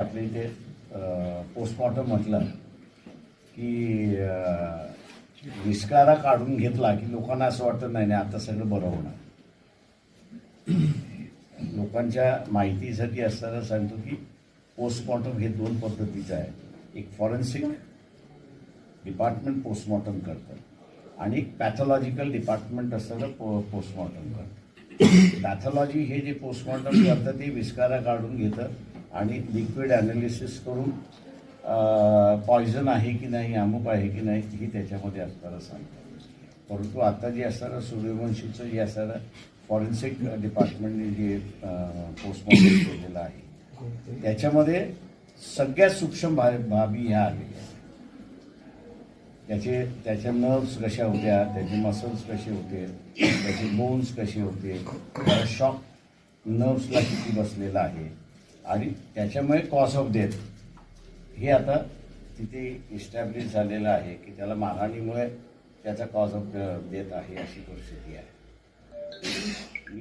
आपल्या इथे पोस्टमॉर्टम म्हटलं की विस्कारा काढून घेतला की लोकांना असं वाटतं नाही नाही आता सगळं बरं होणार. लोकांच्या माहितीसाठी असताना सांगतो की पोस्टमॉर्टम हे दोन पद्धतीचं आहे. एक फॉरेन्सिक डिपार्टमेंट पोस्टमॉर्टम करतं आणि एक पॅथॉलॉजिकल डिपार्टमेंट असताना पो पोस्टमॉर्टम करतं. पॅथॉलॉजी हे जे पोस्टमॉर्टम करतं ते विस्कारा काढून घेतं. आणि लिक्विड ॲनालिसिस करून पॉयझन आहे की नाही अमुक आहे की नाही ही त्याच्यामध्ये असताना सांगतात. परंतु आता जे असणारं सूर्यवंशीचं जे असणारं फॉरेन्सिक डिपार्टमेंटने जे पोस्टमॉर्टम केलेलं आहे त्याच्यामध्ये सगळ्यात सूक्ष्म भा बाबी ह्या आलेल्या आहेत. त्याचे त्याच्या नर्व्स कशा होत्या त्याचे मसल्स कसे होते त्याचे बोन्स कसे होते शॉक नर्व्सला किती बसलेला आहे आणि त्याच्यामुळे कॉज ऑफ डेथ हे आता तिथे इस्टॅब्लिश झालेलं आहे की त्याला मारहाणीमुळे त्याचा कॉज ऑफ डेथ आहे अशी परिस्थिती आहे.